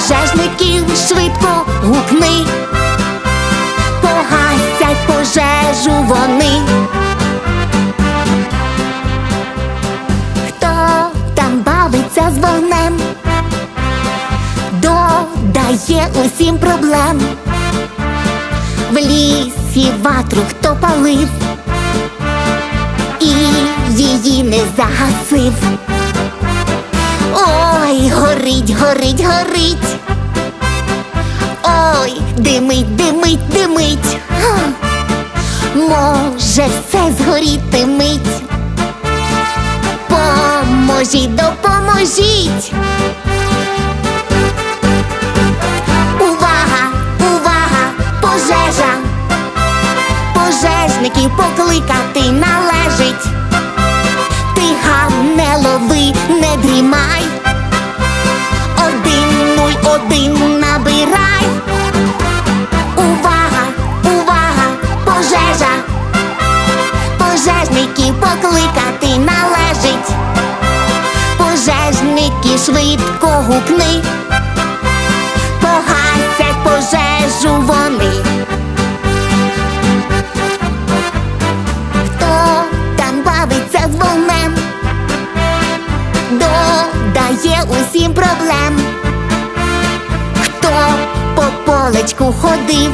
Пожежників швидко гукни. Погасять пожежу вони. Хто там бавиться з вогнем? Додає усім проблем. В лісі ватру хто палив і її не загасив. Ой, горить, горить, горить. Ой, димить, димить, димить. Може, все згоріти мить. Поможіть, допоможіть. Увага, увага, пожежа. Пожежників покликати належить. Ти гам не лови, не дрімай. Покликати належить. Пожежники швидко гукни. Погасять пожежу вони. Хто там бавиться з вогнем? Додає усім проблем. Хто по полечку ходив,